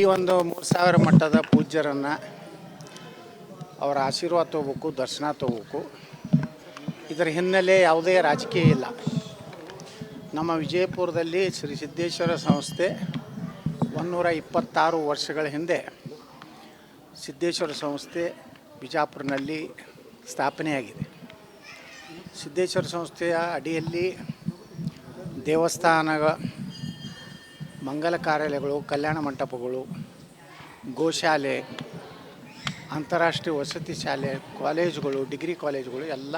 ಈ ಒಂದು ಮೂರು ಸಾವಿರ ಮಟ್ಟದ ಪೂಜ್ಯರನ್ನು ಅವರ ಆಶೀರ್ವಾದ ತಗೋಬೇಕು, ದರ್ಶನ ತಗೋಬೇಕು. ಇದರ ಹಿನ್ನೆಲೆ ಯಾವುದೇ ರಾಜಕೀಯ ಇಲ್ಲ. ನಮ್ಮ ವಿಜಯಪುರದಲ್ಲಿ ಶ್ರೀ ಸಿದ್ದೇಶ್ವರ ಸಂಸ್ಥೆ ಒಂದೂರ ಇಪ್ಪತ್ತಾರು ವರ್ಷಗಳ ಹಿಂದೆ ಸಿದ್ದೇಶ್ವರ ಸಂಸ್ಥೆ ಬಿಜಾಪುರನಲ್ಲಿ ಸ್ಥಾಪನೆಯಾಗಿದೆ. ಸಿದ್ದೇಶ್ವರ ಸಂಸ್ಥೆಯ ಅಡಿಯಲ್ಲಿ ದೇವಸ್ಥಾನ ಮಂಗಲ ಕಾರ್ಯಾಲಯಗಳು, ಕಲ್ಯಾಣ ಮಂಟಪಗಳು, ಗೋಶಾಲೆ, ಅಂತಾರಾಷ್ಟ್ರೀಯ ವಸತಿ ಶಾಲೆ, ಕಾಲೇಜುಗಳು, ಡಿಗ್ರಿ ಕಾಲೇಜುಗಳು ಎಲ್ಲ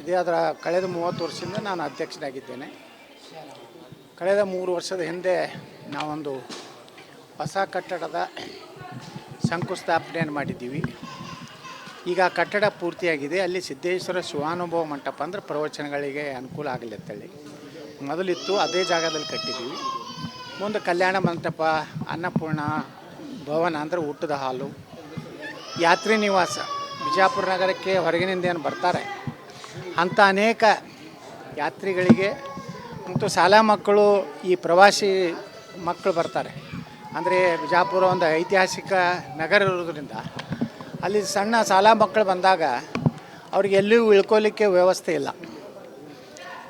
ಇದೇ. ಅದರ ಕಳೆದ ಮೂವತ್ತು ವರ್ಷದಿಂದ ನಾನು ಅಧ್ಯಕ್ಷನಾಗಿದ್ದೇನೆ. ಕಳೆದ ಮೂರು ವರ್ಷದ ಹಿಂದೆ ನಾವೊಂದು ಹೊಸ ಕಟ್ಟಡದ ಶಂಕುಸ್ಥಾಪನೆಯನ್ನು ಮಾಡಿದ್ದೀವಿ. ಈಗ ಕಟ್ಟಡ ಪೂರ್ತಿಯಾಗಿದೆ. ಅಲ್ಲಿ ಸಿದ್ದೇಶ್ವರ ಶಿವಾನುಭವ ಮಂಟಪ ಅಂದರೆ ಪ್ರವಚನಗಳಿಗೆ ಅನುಕೂಲ ಆಗಲಿ ಅಂತೇಳಿ. ಮೊದಲಿತ್ತು, ಅದೇ ಜಾಗದಲ್ಲಿ ಕಟ್ಟಿದ್ದೀವಿ. ಮುಂದೆ ಕಲ್ಯಾಣ ಮಂಟಪ, ಅನ್ನಪೂರ್ಣ, ಭವನ ಅಂದರೆ ಊಟದ ಹಾಲು. ಯಾತ್ರಿ ನಿವಾಸ. ಬಿಜಾಪುರ ನಗರಕ್ಕೆ ಹೊರಗಿನಿಂದ ಏನು ಬರ್ತಾರೆ? ಅಂಥ ಅನೇಕ ಯಾತ್ರಿಗಳಿಗೆ ಮತ್ತು ಶಾಲಾ ಮಕ್ಕಳು, ಈ ಪ್ರವಾಸಿ ಮಕ್ಕಳು ಬರ್ತಾರೆ. ಅಂದರೆ ಬಿಜಾಪುರ ಒಂದು ಐತಿಹಾಸಿಕ ನಗರ ಇರೋದ್ರಿಂದ ಅಲ್ಲಿ ಸಣ್ಣ ಶಾಲಾ ಮಕ್ಕಳು ಬಂದಾಗ ಅವ್ರಿಗೆ ಎಲ್ಲಿಯೂ ಇಳ್ಕೊಲಿಕ್ಕೆ ವ್ಯವಸ್ಥೆ ಇಲ್ಲ.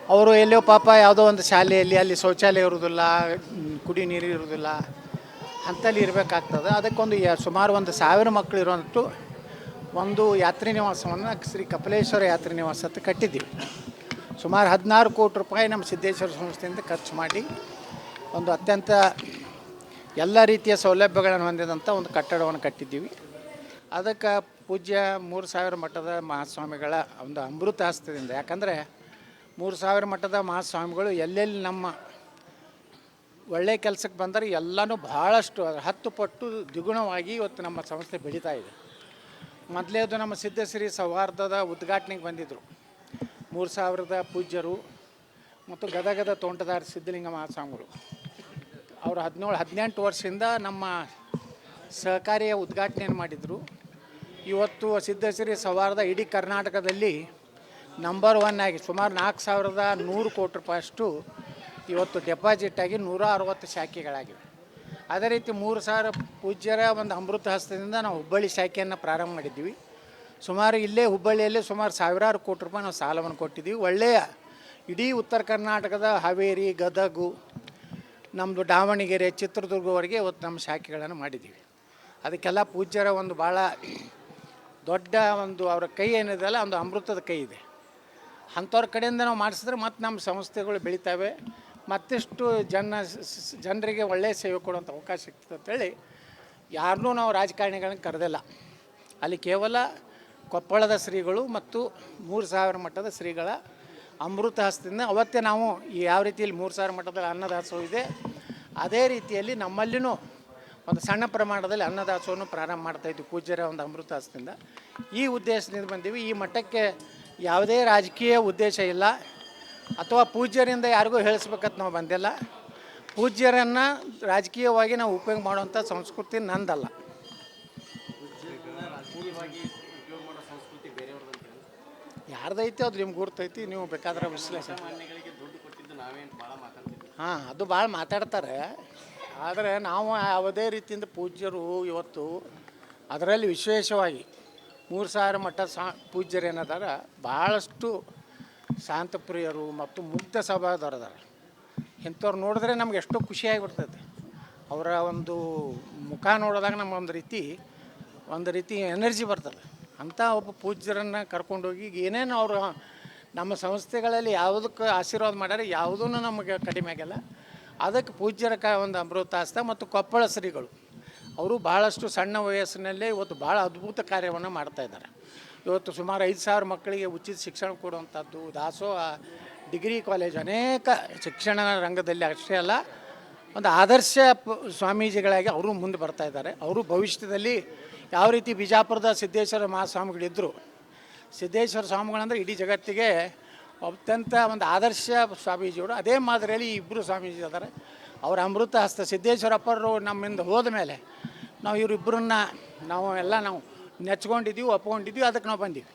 ಅವರು ಎಲ್ಲೋ ಪಾಪ ಯಾವುದೋ ಒಂದು ಶಾಲೆಯಲ್ಲಿ ಅಲ್ಲಿ ಶೌಚಾಲಯ ಇರೋದಿಲ್ಲ ಮ್, ಕುಡಿ ನೀರು ಇರೋದಿಲ್ಲ ಅಂತಲ್ಲಿ ಇರಬೇಕಾಗ್ತದೆ. ಅದಕ್ಕೊಂದು ಸುಮಾರು ಒಂದು ಸಾವಿರ ಮಕ್ಕಳು ಇರುವಂಥ ಒಂದು ಯಾತ್ರಿ ನಿವಾಸವನ್ನು ಶ್ರೀ ಕಪಿಲೇಶ್ವರ ಯಾತ್ರಿ ನಿವಾಸ ಅಂತ ಕಟ್ಟಿದ್ದೀವಿ. ಸುಮಾರು ಹದಿನಾರು ಕೋಟಿ ರೂಪಾಯಿ ನಮ್ಮ ಸಿದ್ದೇಶ್ವರ ಸಂಸ್ಥೆಯಿಂದ ಖರ್ಚು ಮಾಡಿ ಒಂದು ಅತ್ಯಂತ ಎಲ್ಲ ರೀತಿಯ ಸೌಲಭ್ಯಗಳನ್ನು ಹೊಂದಿದಂಥ ಒಂದು ಕಟ್ಟಡವನ್ನು ಕಟ್ಟಿದ್ದೀವಿ. ಅದಕ್ಕೆ ಪೂಜ್ಯ ಮೂರು ಸಾವಿರ ಮಠದ ಮಹಾಸ್ವಾಮಿಗಳ ಒಂದು ಅಮೃತ ಹಸ್ತದಿಂದ. ಯಾಕಂದರೆ ಮೂರು ಸಾವಿರ ಮಟ್ಟದ ಮಹಾಸ್ವಾಮಿಗಳು ಎಲ್ಲೆಲ್ಲಿ ನಮ್ಮ ಒಳ್ಳೆಯ ಕೆಲಸಕ್ಕೆ ಬಂದರೆ ಎಲ್ಲನೂ ಭಾಳಷ್ಟು ಹತ್ತು ಪಟ್ಟು ದ್ವಿಗುಣವಾಗಿ ಇವತ್ತು ನಮ್ಮ ಸಂಸ್ಥೆ ಬೆಳೀತಾ ಇದೆ. ಮೊದಲೇದು ನಮ್ಮ ಸಿದ್ಧಶ್ರೀ ಸೌಹಾರ್ದದ ಉದ್ಘಾಟನೆಗೆ ಬಂದಿದ್ದರು ಮೂರು ಸಾವಿರದ ಪೂಜ್ಯರು ಮತ್ತು ಗದಗದ ತೋಂಟದಾರ ಸಿದ್ಧಲಿಂಗ ಮಹಾಸ್ವಾಮಿಗಳು. ಅವರು ಹದಿನೇಳು, ಹದಿನೆಂಟು ವರ್ಷದಿಂದ ನಮ್ಮ ಸಹಕಾರಿಯ ಉದ್ಘಾಟನೆಯನ್ನು ಮಾಡಿದರು. ಇವತ್ತು ಸಿದ್ಧಶ್ರೀ ಸೌಹಾರ್ದ ಇಡೀ ಕರ್ನಾಟಕದಲ್ಲಿ ನಂಬರ್ ಒನ್ ಆಗಿ ಸುಮಾರು ನಾಲ್ಕು ಸಾವಿರದ ನೂರು ಕೋಟಿ ರೂಪಾಯಷ್ಟು ಇವತ್ತು ಡೆಪಾಸಿಟ್ ಆಗಿ ನೂರ ಅರವತ್ತು ಶಾಖೆಗಳಾಗಿವೆ. ಅದೇ ರೀತಿ ಮೂರು ಸಾವಿರ ಪೂಜ್ಯರ ಒಂದು ಅಮೃತ ಹಸ್ತದಿಂದ ನಾವು ಹುಬ್ಬಳ್ಳಿ ಶಾಖೆಯನ್ನು ಪ್ರಾರಂಭ ಮಾಡಿದ್ದೀವಿ. ಸುಮಾರು ಇಲ್ಲೇ ಹುಬ್ಬಳ್ಳಿಯಲ್ಲೇ ಸುಮಾರು ಸಾವಿರಾರು ಕೋಟಿ ರೂಪಾಯಿ ನಾವು ಸಾಲವನ್ನು ಕೊಟ್ಟಿದ್ದೀವಿ. ಒಳ್ಳೆಯ ಇಡೀ ಉತ್ತರ ಕರ್ನಾಟಕದ ಹಾವೇರಿ, ಗದಗು ನಮ್ಮದು ದಾವಣಗೆರೆ ಚಿತ್ರದುರ್ಗವರೆಗೆ ಇವತ್ತು ನಮ್ಮ ಶಾಖೆಗಳನ್ನು ಮಾಡಿದ್ದೀವಿ. ಅದಕ್ಕೆಲ್ಲ ಪೂಜ್ಯರ ಒಂದು ಭಾಳ ದೊಡ್ಡ ಒಂದು ಅವರ ಕೈ ಏನಿದೆಯಲ್ಲ, ಒಂದು ಅಮೃತದ ಕೈ ಇದೆ. ಅಂಥವ್ರ ಕಡೆಯಿಂದ ನಾವು ಮಾಡಿಸಿದ್ರೆ ಮತ್ತು ನಮ್ಮ ಸಂಸ್ಥೆಗಳು ಬೆಳಿತಾವೆ. ಮತ್ತಿಷ್ಟು ಜನ ಜನರಿಗೆ ಒಳ್ಳೆಯ ಸೇವೆ ಕೊಡುವಂಥ ಅವಕಾಶ ಸಿಗ್ತದೆ ಅಂತೇಳಿ ಯಾರನ್ನೂ ನಾವು ರಾಜಕಾರಣಿಗಳನ್ನ ಕರೆದಿಲ್ಲ. ಅಲ್ಲಿ ಕೇವಲ ಕೊಪ್ಪಳದ ಶ್ರೀಗಳು ಮತ್ತು ಮೂರು ಸಾವಿರ ಮಟ್ಟದ ಶ್ರೀಗಳ ಅಮೃತ ಹಸ್ತದಿಂದ ಅವತ್ತೇ ನಾವು ಈ ಯಾವ ರೀತಿಯಲ್ಲಿ ಮೂರು ಸಾವಿರ ಮಟ್ಟದಲ್ಲಿ ಅನ್ನದಾಸೋಹ ಇದೆ, ಅದೇ ರೀತಿಯಲ್ಲಿ ನಮ್ಮಲ್ಲಿನೂ ಒಂದು ಸಣ್ಣ ಪ್ರಮಾಣದಲ್ಲಿ ಅನ್ನದಾಸೋಹವನ್ನು ಪ್ರಾರಂಭ ಮಾಡ್ತಾಯಿದ್ವಿ ಪೂಜ್ಯರ ಒಂದು ಅಮೃತ ಹಸ್ತದಿಂದ. ಈ ಉದ್ದೇಶದಿಂದ ಬಂದೀವಿ. ಈ ಮಟ್ಟಕ್ಕೆ ಯಾವುದೇ ರಾಜಕೀಯ ಉದ್ದೇಶ ಇಲ್ಲ ಅಥವಾ ಪೂಜ್ಯರಿಂದ ಯಾರಿಗೂ ಹೇಳಿಸ್ಬೇಕಂತ ನಾವು ಬಂದಿಲ್ಲ. ಪೂಜ್ಯರನ್ನು ರಾಜಕೀಯವಾಗಿ ನಾವು ಉಪಯೋಗ ಮಾಡುವಂಥ ಸಂಸ್ಕೃತಿ ನಂದಲ್ಲ. ಯಾರ್ದೈತಿ ಅದು ನಿಮ್ಗೆ ಗುರ್ತೈತಿ, ನೀವು ಬೇಕಾದ್ರೆ ವಿಶ್ಲೇಷಣೆ. ಹಾಂ, ಅದು ಭಾಳ ಮಾತಾಡ್ತಾರೆ. ಆದರೆ ನಾವು ಯಾವುದೇ ರೀತಿಯಿಂದ ಪೂಜ್ಯರು ಇವತ್ತು ಅದರಲ್ಲಿ ವಿಶೇಷವಾಗಿ ಮೂರು ಸಾವಿರ ಮಠ ಸಾ ಪೂಜ್ಯರು ಏನದಾರ ಭಾಳಷ್ಟು ಶಾಂತಪ್ರಿಯರು ಮತ್ತು ಮುಗ್ಧ ಸ್ವಭಾವದವ್ರು ಅದಾರ ಇಂಥವ್ರು ನೋಡಿದ್ರೆ ನಮ್ಗೆ ಎಷ್ಟೋ ಖುಷಿಯಾಗಿಬಿಡ್ತೈತೆ. ಅವರ ಒಂದು ಮುಖ ನೋಡಿದಾಗ ನಮ್ಗೆ ಒಂದು ರೀತಿ ಒಂದು ರೀತಿ ಎನರ್ಜಿ ಬರ್ತದೆ. ಅಂಥ ಒಬ್ಬ ಪೂಜ್ಯರನ್ನು ಕರ್ಕೊಂಡೋಗಿ ಏನೇನು ಅವರು ನಮ್ಮ ಸಂಸ್ಥೆಗಳಲ್ಲಿ ಯಾವುದಕ್ಕೆ ಆಶೀರ್ವಾದ ಮಾಡ್ಯಾರ ಯಾವುದೂ ನಮಗೆ ಕಡಿಮೆ ಆಗಿಲ್ಲ. ಅದಕ್ಕೆ ಪೂಜ್ಯರ ಕ, ಒಂದು ಅಮೃತಾಸ್ತ ಮತ್ತು ಕೊಪ್ಪಳ ಶ್ರೀಗಳು. ಅವರು ಭಾಳಷ್ಟು ಸಣ್ಣ ವಯಸ್ಸಿನಲ್ಲೇ ಇವತ್ತು ಭಾಳ ಅದ್ಭುತ ಕಾರ್ಯವನ್ನು ಮಾಡ್ತಾ ಇದ್ದಾರೆ. ಇವತ್ತು ಸುಮಾರು ಐದು ಸಾವಿರ ಮಕ್ಕಳಿಗೆ ಉಚಿತ ಶಿಕ್ಷಣ ಕೊಡುವಂಥದ್ದು, ದಾಸೋಹ, ಡಿಗ್ರಿ ಕಾಲೇಜ್ ಅನೇಕ ಶಿಕ್ಷಣ ರಂಗದಲ್ಲಿ ಅಷ್ಟೇ ಅಲ್ಲ, ಒಂದು ಆದರ್ಶ ಸ್ವಾಮೀಜಿಗಳಾಗಿ ಅವರು ಮುಂದೆ ಬರ್ತಾ ಇದ್ದಾರೆ. ಅವರು ಭವಿಷ್ಯದಲ್ಲಿ ಯಾವ ರೀತಿ ಬಿಜಾಪುರದ ಸಿದ್ದೇಶ್ವರ ಮಹಾಸ್ವಾಮಿಗಳಿದ್ದರು ಸಿದ್ದೇಶ್ವರ ಸ್ವಾಮಿಗಳಂದ್ರೆ ಇಡೀ ಜಗತ್ತಿಗೆ ಅತ್ಯಂತ ಒಂದು ಆದರ್ಶ ಸ್ವಾಮೀಜಿಗಳು ಅದೇ ಮಾದರಿಯಲ್ಲಿ ಇಬ್ಬರು ಸ್ವಾಮೀಜಿ ಇದ್ದಾರೆ ಅವರ ಅಮೃತ ಹಸ್ತ ಸಿದ್ದೇಶ್ವರಪ್ಪರು ನಮ್ಮಿಂದ ಹೋದ ಮೇಲೆ ನಾವು ಇವರಿಬ್ಬರನ್ನ ನಾವು ಎಲ್ಲ ನಾವು ನೆಚ್ಕೊಂಡಿದ್ದೀವಿ ಒಪ್ಕೊಂಡಿದ್ದೀವಿ ಅದಕ್ಕೆ ನಾವು ಬಂದೀವಿ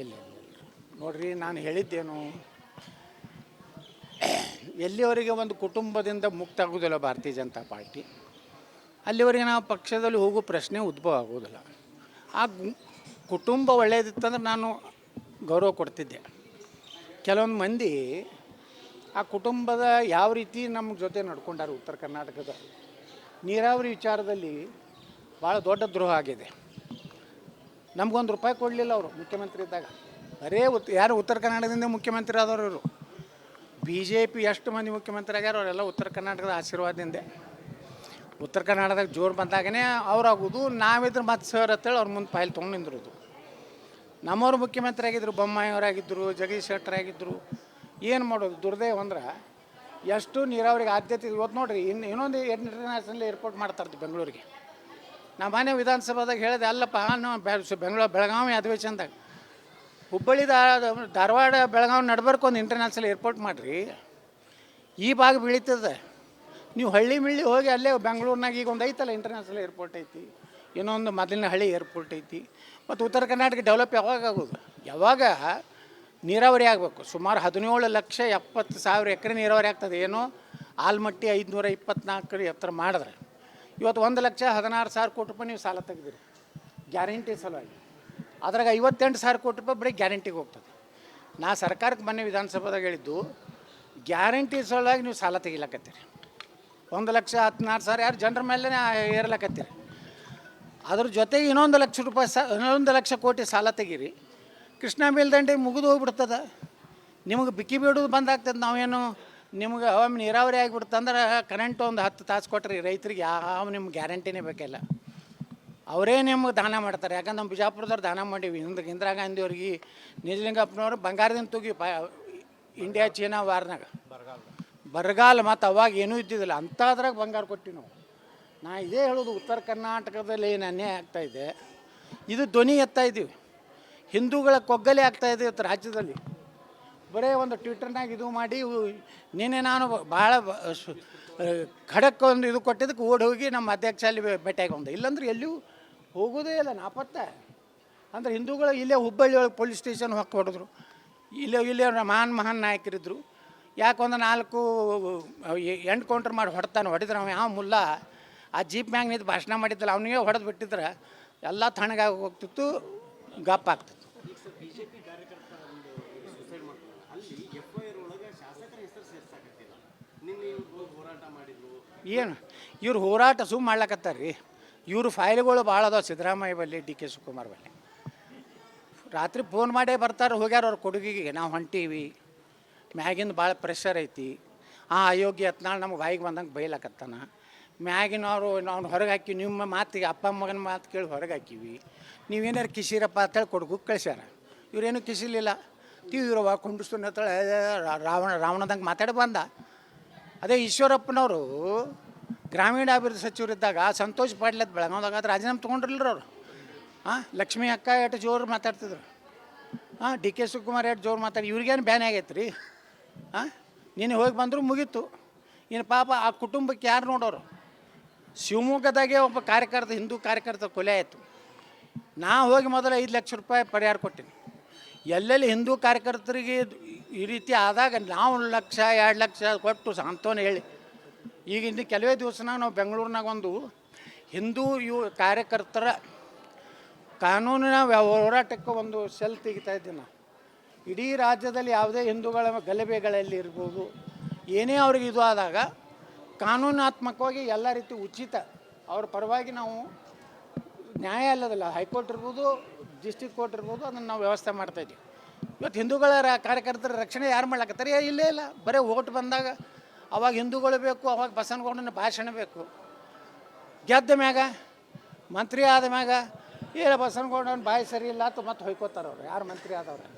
ಇಲ್ಲ. ನೋಡ್ರಿ ನಾನು ಹೇಳಿದ್ದೇನು ಎಲ್ಲಿವರೆಗೆ ಒಂದು ಕುಟುಂಬದಿಂದ ಮುಕ್ತ ಆಗೋದಿಲ್ಲ ಭಾರತೀಯ ಜನತಾ ಪಾರ್ಟಿ ಅಲ್ಲಿವರೆಗೆ ನಾವು ಪಕ್ಷದಲ್ಲಿ ಹೋಗೋ ಪ್ರಶ್ನೆ ಉದ್ಭವ ಆಗೋದಿಲ್ಲ ಆ ಕುಟುಂಬ ಒಳ್ಳೆಯದಿತ್ತಂದ್ರೆ ನಾನು ಗೌರವ ಕೊಡ್ತಿದ್ದೆ. ಕೆಲವೊಂದು ಮಂದಿ ಆ ಕುಟುಂಬದ ಯಾವ ರೀತಿ ನಮ್ಮ ಜೊತೆ ನಡ್ಕೊಂಡಾರ ಉತ್ತರ ಕರ್ನಾಟಕದ ನೀರಾವರಿ ವಿಚಾರದಲ್ಲಿ ಭಾಳ ದೊಡ್ಡ ದ್ರೋಹ ಆಗಿದೆ. ನಮಗೊಂದು ರೂಪಾಯಿ ಕೊಡಲಿಲ್ಲ ಅವರು ಮುಖ್ಯಮಂತ್ರಿ ಇದ್ದಾಗ. ಬರೇ ಉತ್, ಯಾರು ಉತ್ತರ ಕರ್ನಾಟಕದಿಂದ ಮುಖ್ಯಮಂತ್ರಿ ಆದವರು ಇವರು. ಬಿ ಜೆ ಪಿ ಎಷ್ಟು ಮಂದಿ ಮುಖ್ಯಮಂತ್ರಿ ಆಗ್ಯಾರ ಅವರೆಲ್ಲ ಉತ್ತರ ಕರ್ನಾಟಕದ ಆಶೀರ್ವಾದದಿಂದ. ಉತ್ತರ ಕನ್ನಡದಾಗ ಜೋರು ಬಂದಾಗನೇ ಅವರಾಗೋದು, ನಾವಿದ್ರೆ ಮತ್ತೆ ಸರ್ ಅಂತೇಳಿ ಅವ್ರ ಮುಂದೆ ಫೈಲ್ ತೊಗೊಂಡು ನಿಂದಿರೋದು. ನಮ್ಮವ್ರು ಮುಖ್ಯಮಂತ್ರಿ ಆಗಿದ್ದರು ಬೊಮ್ಮಾಯಿಯವರಾಗಿದ್ದರು ಜಗದೀಶ್ ಶೆಟ್ಟರ್ ಆಗಿದ್ದರು ಏನು ಮಾಡೋದು ದುರ್ದೈವ ಅಂದ್ರೆ ಎಷ್ಟು ನೀರಾವರಿಗೆ ಆದ್ಯತೆ ಇವತ್ತು ನೋಡಿರಿ ಇನ್ನು ಇನ್ನೊಂದು ಇಂಟರ್ನ್ಯಾಷನಲ್ ಏರ್ಪೋರ್ಟ್ ಮಾಡ್ತಾರೆ ಬೆಂಗಳೂರಿಗೆ. ನಮ್ಮ ಮನೆ ವಿಧಾನಸಭಾದಾಗ ಹೇಳಿದೆ, ಅಲ್ಲಪ್ಪ ನಾವು ಬೆಂಗಳೂರು, ಬೆಳಗಾವಿ ಅಧಿವೇಶನದಾಗ. ಹುಬ್ಬಳ್ಳಿ ಧಾರವಾಡ, ಬೆಳಗಾವಿ ನಡ್ಬರ್ಕ್ ಒಂದು ಇಂಟರ್ನ್ಯಾಷನಲ್ ಏರ್ಪೋರ್ಟ್ ಮಾಡಿರಿ, ಈ ಭಾಗ ಬೀಳಿತದೆ. ನೀವು ಹಳ್ಳಿ ಮಿಳ್ಳಿ ಹೋಗಿ ಅಲ್ಲೇ ಬೆಂಗಳೂರಿನಾಗ ಈಗ ಒಂದು ಐತಲ್ಲ ಇಂಟರ್ನ್ಯಾಷನಲ್ ಏರ್ಪೋರ್ಟ್ ಐತಿ, ಇನ್ನೊಂದು ಮೊದಲಿನ ಹಳ್ಳಿ ಏರ್ಪೋರ್ಟ್ ಐತಿ. ಮತ್ತು ಉತ್ತರ ಕರ್ನಾಟಕ ಡೆವಲಪ್ ಯಾವಾಗ ಆಗೋದು? ಯಾವಾಗ ನೀರಾವರಿ ಆಗಬೇಕು? ಸುಮಾರು ಹದಿನೇಳು ಲಕ್ಷ ಎಪ್ಪತ್ತು ಸಾವಿರ ಎಕರೆ ನೀರಾವರಿ ಆಗ್ತದೆ. ಏನೋ ಆಲ್ಮಟ್ಟಿ ಐದುನೂರ ಇಪ್ಪತ್ನಾಲ್ಕು ಎತ್ತರ ಮಾಡಿದ್ರೆ. ಇವತ್ತು ಒಂದು ಲಕ್ಷ ಹದಿನಾರು ಸಾವಿರ ಕೋಟಿ ರೂಪಾಯಿ ನೀವು ಸಾಲ ತೆಗೆದಿರಿ. ಗ್ಯಾರಂಟಿ ಸಲುವಾಗಿ. ಅದ್ರಾಗ ಐವತ್ತೆಂಟು ಸಾವಿರ ಕೋಟಿ ರೂಪಾಯಿ ಬರೀ ಗ್ಯಾರಂಟಿಗೆ ಹೋಗ್ತದೆ. ನಾ ಸರ್ಕಾರಕ್ಕೆ ಮೊನ್ನೆ ವಿಧಾನಸಭಾದಾಗ ಹೇಳಿದ್ದು, ಗ್ಯಾರಂಟಿ ಸಲುವಾಗಿ ನೀವು ಸಾಲ ತೆಗಿಲಕತ್ತೀರಿ. ಒಂದು ಲಕ್ಷ ಹದಿನಾರು ಸಾವಿರ ಯಾರು ಜನರ ಮೇಲೆ ಏರ್ಲಕತ್ತೀರಿ. ಅದ್ರ ಜೊತೆಗೆ ಇನ್ನೊಂದು ಲಕ್ಷ ರೂಪಾಯಿ ಸಾ, ಇನ್ನೊಂದು ಲಕ್ಷ ಕೋಟಿ ಸಾಲ ತೆಗೀರಿ. ಕೃಷ್ಣ ಮೇಲ್ದಂಡೆ ಮುಗಿದು ಹೋಗ್ಬಿಡ್ತದ. ನಿಮಗೆ ಬಿಕ್ಕಿ ಬಿಡೋದು ಬಂದಾಗ್ತದೆ. ನಾವೇನು ನಿಮ್ಗೆ ಒಮ್ಮೆ ನೀರಾವರಿ ಆಗಿಬಿಡ್ತಂದ್ರೆ ಕರೆಂಟ್ ಒಂದು ಹತ್ತು ತಾಸು ಕೊಟ್ರಿ ರೈತರಿಗೆ ಯಾವ ನಿಮ್ಗೆ ಗ್ಯಾರಂಟಿನೇ ಬೇಕಿಲ್ಲ. ಅವರೇ ನಿಮ್ಗೆ ದಾನ ಮಾಡ್ತಾರೆ. ಯಾಕಂದ್ರೆ ನಮ್ಮ ಬಿಜಾಪುರದವ್ರು ದಾನ ಮಾಡೀವಿ. ಹಿಂದೆ ಇಂದಿರಾ ಗಾಂಧಿ ಅವ್ರಿಗೆ ನಿಜಲಿಂಗಪ್ಪನವ್ರು ಬಂಗಾರದಿಂದ ತೂಗಿ ಪ ಇಂಡಿಯಾ ಚೀನಾ ವಾರ್ನಾಗ. ಬರಗಾಲ. ಮತ್ತು ಅವಾಗ ಏನೂ ಇದ್ದಿದ್ದಿಲ್ಲ. ಅಂಥದ್ರಾಗ ಬಂಗಾರ ಕೊಟ್ಟಿ ನಾವು. ನಾ ಇದೇ ಹೇಳೋದು, ಉತ್ತರ ಕರ್ನಾಟಕದಲ್ಲಿ ಏನು ಅನ್ಯಾಯ ಇದೆ, ಇದು ಧ್ವನಿ ಎತ್ತಾ ಇದ್ದೀವಿ ಹಿಂದೂಗಳ ಕೊಗ್ಗಲೆ ಆಗ್ತಾ ಇದೆ ಇವತ್ತು ರಾಜ್ಯದಲ್ಲಿ. ಬರೇ ಒಂದು ಟ್ವಿಟರ್ನಾಗ ಇದು ಮಾಡಿ ನೀನೆ ನಿನ್ನೆ ನಾನು ಭಾಳ ಖಡಕ್ ಒಂದು ಇದು ಕೊಟ್ಟಿದ್ದಕ್ಕೆ ಓಡಿ ಹೋಗಿ ನಮ್ಮ ಅಧ್ಯಕ್ಷ ಅಲ್ಲಿ ಭೇಟಿಯಾಗಿ ಬಂದೆ. ಇಲ್ಲಾಂದ್ರೆ ಎಲ್ಲಿಯೂ ಹೋಗೋದೇ ಇಲ್ಲ ನಾಪತ್ತೆ ಅಂದ್ರೆ ಹಿಂದೂಗಳು ಇಲ್ಲೇ ಹುಬ್ಬಳ್ಳಿ ಒಳಗೆ ಪೊಲೀಸ್ ಸ್ಟೇಷನ್ ಹೊಕ್ಕ ಹೊಡೆದ್ರು. ಇಲ್ಲೇ ಇಲ್ಲೇ ಮಹಾನ್ ಮಹಾನ್ ನಾಯಕರಿದ್ದರು ಯಾಕೊಂದು ಒಂದು ನಾಲ್ಕು ಎಂಟು ಕೌಂಟ್ರ್ ಮಾಡಿ ಹೊಡ್ತಾನೆ, ಹೊಡೆದ್ರೆ ಅವ ಯಾವ ಮುಲ್ಲ? ಆ ಜೀಪ್ ಮ್ಯಾಗ ನಿಂತು ಭಾಷಣ ಮಾಡಿದ್ದಲ್ಲ, ಅವನಿಗೆ ಹೊಡೆದು ಬಿಟ್ಟಿದ್ರೆ ಎಲ್ಲ ತಣ್ಣಗಾಗಿ ಹೋಗ್ತಿತ್ತು, ಗಪ್ ಆಗ್ತಿತ್ತು. ಏನು? ಇವ್ರು ಹೋರಾಟ ಸುಮ್ಮ ಮಾಡ್ಲಕತ್ತಾರ ರೀ ಇವ್ರು ಫೈಲ್ಗಳು ಭಾಳ ಅದಾವ ಸಿದ್ದರಾಮಯ್ಯ ಬಲ್ಲಿ, ಡಿ ಕೆ ಶಿವಕುಮಾರ್ ಬಲ್ಲಿ. ರಾತ್ರಿ ಫೋನ್ ಮಾಡೇ ಬರ್ತಾರೆ, ಹೋಗ್ಯಾರ ಅವ್ರ ಕೊಡುಗೆಗೆ. ನಾವು ಹೊಂಟೀವಿ. ಮ್ಯಾಗಿಂದ ಭಾಳ ಪ್ರೆಷರ್ ಐತಿ. ಆ ಅಯೋಗ್ಯ ಹತ್ನಾಳು ನಮ್ಗೆ ಬಾಯಿಗೆ ಬಂದಂಗೆ ಬೈಲಕತ್ತಾನ. ಮ್ಯಾಗಿನವರು ನಾವು ಹೊರಗೆ ಹಾಕಿ ನಿಮ್ಮ ಮಾತಿಗೆ ಅಪ್ಪ ಮಗನ ಮಾತು ಕೇಳಿ ಹೊರಗೆ ಹಾಕಿವಿ ನೀವೇನಾರು ಕಿಸಿರಪ್ಪ ಅಂತೇಳಿ ಕೊಡಗು ಕಳ್ಸ್ಯಾರ. ಇವರೇನು ಕಿಸಿಲಿಲ್ಲ ತೀವ್ರವ ಕುಂಡಸ್ತು ಹತ್ತೇಳಿ ರಾವಣ, ರಾವಣದಂಗೆ ಮಾತಾಡಿ ಬಂದ. ಅದೇ ಈಶ್ವರಪ್ಪನವರು ಗ್ರಾಮೀಣಾಭಿವೃದ್ಧಿ ಸಚಿವರಿದ್ದಾಗ ಸಂತೋಷ್ ಪಾಟ್ಲತ್ ಬೆಳಗಾವ್ದಾಗ ರಾಜೀನಾಮೆ ತೊಗೊಂಡ್ರಲ್ರು ಅವರು. ಹಾಂ ಲಕ್ಷ್ಮೀ ಅಕ್ಕ ಎಷ್ಟು ಜೋರು ಮಾತಾಡ್ತಿದ್ರು. ಹಾಂ ಡಿ ಕೆ ಶಿವಕುಮಾರ್ ಎಷ್ಟು ಜೋರು ಮಾತಾಡಿ ಇವ್ರಿಗೇನು ಬ್ಯಾನ್ ಆಗೈತೆ ರೀ ಹಾಂ ನೀನು ಹೋಗಿ ಬಂದರೂ ಮುಗೀತು. ಇನ್ನು ಪಾಪ ಆ ಕುಟುಂಬಕ್ಕೆ ಯಾರು ನೋಡೋರು? ಶಿವಮೊಗ್ಗದಾಗೆ ಒಬ್ಬ ಕಾರ್ಯಕರ್ತ, ಹಿಂದೂ ಕಾರ್ಯಕರ್ತ ಕೊಲೆ ಆಯಿತು. ನಾ ಹೋಗಿ ಮೊದಲು ಐದು ಲಕ್ಷ ರೂಪಾಯಿ ಪರಿಹಾರ ಕೊಟ್ಟಿನಿ. ಎಲ್ಲೆಲ್ಲಿ ಹಿಂದೂ ಕಾರ್ಯಕರ್ತರಿಗೆ ಈ ರೀತಿ ಆದಾಗ ನಾವು ಲಕ್ಷ, ಎರಡು ಲಕ್ಷ ಕೊಟ್ಟು ಸಾಂತ್ವನ ಹೇಳಿ. ಈಗ ಇನ್ನು ಕೆಲವೇ ದಿವಸನಾಗ ನಾವು ಬೆಂಗಳೂರಿನಾಗ ಒಂದು ಹಿಂದೂ ಯು ಕಾರ್ಯಕರ್ತರ ಕಾನೂನಿನ ಹೋರಾಟಕ್ಕೆ ಒಂದು ಸೆಲ್ ತೆಗಿತಾ ಇದ್ದೀನಿ ನಾವು ಇಡೀ ರಾಜ್ಯದಲ್ಲಿ ಯಾವುದೇ ಹಿಂದೂಗಳ ಗಲಭೆಗಳಲ್ಲಿ ಇರ್ಬೋದು, ಏನೇ ಅವ್ರಿಗೆ ಇದು ಆದಾಗ ಕಾನೂನಾತ್ಮಕವಾಗಿ ಎಲ್ಲ ರೀತಿ ಉಚಿತ. ಅವ್ರ ಪರವಾಗಿ ನಾವು ನ್ಯಾಯಾಲಯದಲ್ಲ, ಹೈಕೋರ್ಟ್ ಇರ್ಬೋದು ಡಿಸ್ಟಿಕ್ ಕೋರ್ಟ್ ಇರ್ಬೋದು, ಅದನ್ನು ನಾವು ವ್ಯವಸ್ಥೆ ಮಾಡ್ತಾಯಿದ್ದೀವಿ ಇವತ್ತು ಹಿಂದೂಗಳ ಕಾರ್ಯಕರ್ತರ ರಕ್ಷಣೆ ಯಾರು ಮಾಡ್ಲಕತ್ತಾರೆ? ಇಲ್ಲೇ ಇಲ್ಲ. ಬರೀ ಓಟ್ ಬಂದಾಗ ಅವಾಗ ಹಿಂದೂಗಳು ಬೇಕು, ಅವಾಗ ಬಸವನಗೌಡನ ಭಾಷಣ ಬೇಕು. ಗೆದ್ದ ಮ್ಯಾಗ, ಮಂತ್ರಿ ಆದ ಮ್ಯಾಗ, ಏ, ಬಸವನಗೌಡನ ಬಾಯಿ ಸರಿ ಇಲ್ಲ ಅಂತ ಮತ್ತೆ ಹೊಯ್ಕೋತಾರೆ ಅವ್ರು. ಯಾರು ಮಂತ್ರಿ ಆದವ್ರು?